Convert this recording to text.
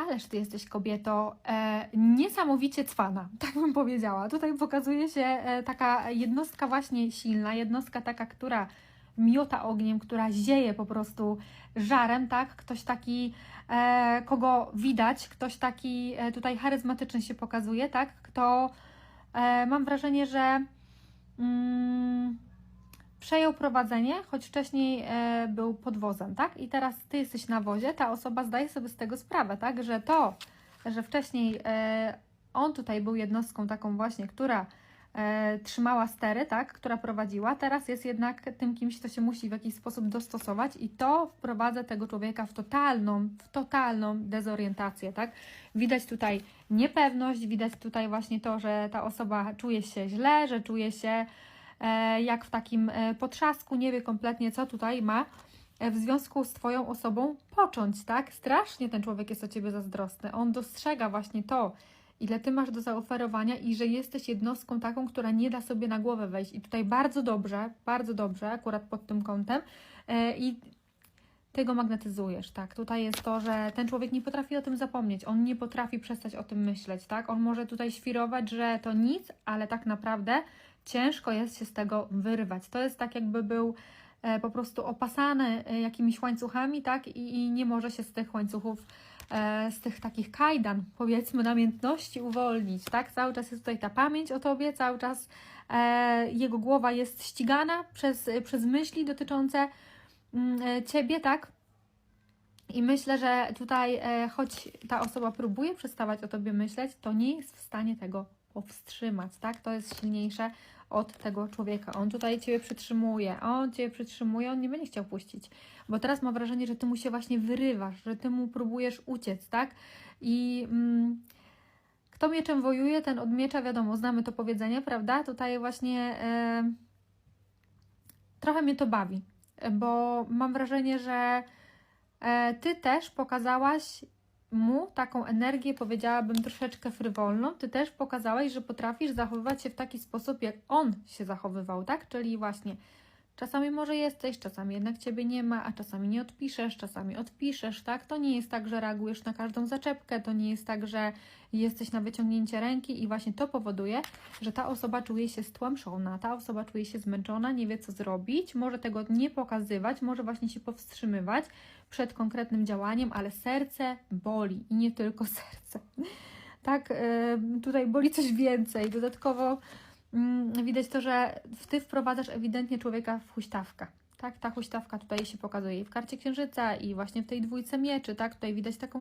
ależ ty jesteś kobieto e, niesamowicie cwana, tak bym powiedziała. Tutaj pokazuje się e, taka jednostka właśnie silna, jednostka taka, która miota ogniem, która zieje po prostu żarem, tak? Ktoś taki, e, kogo widać, ktoś taki e, tutaj charyzmatyczny się pokazuje, tak? Kto e, mam wrażenie, że mm, przejął prowadzenie, choć wcześniej e, był pod wozem, tak? I teraz ty jesteś na wozie, ta osoba zdaje sobie z tego sprawę, tak? Że to, że wcześniej e, on tutaj był jednostką taką właśnie, która e, trzymała stery, tak? Która prowadziła, teraz jest jednak tym kimś, kto się musi w jakiś sposób dostosować i to wprowadza tego człowieka w totalną, w totalną dezorientację, tak? Widać tutaj niepewność, widać tutaj właśnie to, że ta osoba czuje się źle, że czuje się jak w takim e, potrzasku, nie wie kompletnie, co tutaj ma e, w związku z Twoją osobą począć, tak? Strasznie ten człowiek jest o Ciebie zazdrosny. On dostrzega właśnie to, ile Ty masz do zaoferowania i że jesteś jednostką taką, która nie da sobie na głowę wejść. I tutaj bardzo dobrze, bardzo dobrze, akurat pod tym kątem. E, I ty go magnetyzujesz, tak? Tutaj jest to, że ten człowiek nie potrafi o tym zapomnieć, on nie potrafi przestać o tym myśleć, tak? On może tutaj świrować, że to nic, ale tak naprawdę ciężko jest się z tego wyrwać. To jest tak, jakby był e, po prostu opasany e, jakimiś łańcuchami, tak? I, I nie może się z tych łańcuchów, e, z tych takich kajdan, powiedzmy, namiętności uwolnić, tak? Cały czas jest tutaj ta pamięć o tobie, cały czas jego głowa jest ścigana przez, przez myśli dotyczące mm, ciebie, tak? I myślę, że tutaj, choć ta osoba próbuje przestawać o tobie myśleć, to nie jest w stanie tego powstrzymać, tak? To jest silniejsze od tego człowieka. On tutaj ciebie przytrzymuje, on ciebie przytrzymuje, on nie będzie chciał puścić, bo teraz ma wrażenie, że ty mu się właśnie wyrywasz, że ty mu próbujesz uciec, tak? I mm, kto mieczem wojuje, ten od miecza, wiadomo, znamy to powiedzenie, prawda? Tutaj właśnie e, trochę mnie to bawi, bo mam wrażenie, że e, ty też pokazałaś mu taką energię, powiedziałabym troszeczkę frywolną. Ty też pokazałaś, że potrafisz zachowywać się w taki sposób, jak on się zachowywał, tak? Czyli właśnie czasami może jesteś, czasami jednak ciebie nie ma, a czasami nie odpiszesz, czasami odpiszesz, tak? To nie jest tak, że reagujesz na każdą zaczepkę, to nie jest tak, że jesteś na wyciągnięcie ręki i właśnie to powoduje, że ta osoba czuje się stłamszona, ta osoba czuje się zmęczona, nie wie co zrobić, może tego nie pokazywać, może właśnie się powstrzymywać przed konkretnym działaniem, ale serce boli i nie tylko serce. Tak, tutaj boli coś więcej. Dodatkowo widać to, że ty wprowadzasz ewidentnie człowieka w huśtawkę. Tak, ta huśtawka tutaj się pokazuje i w karcie księżyca i właśnie w tej dwójce mieczy, tak, tutaj widać taką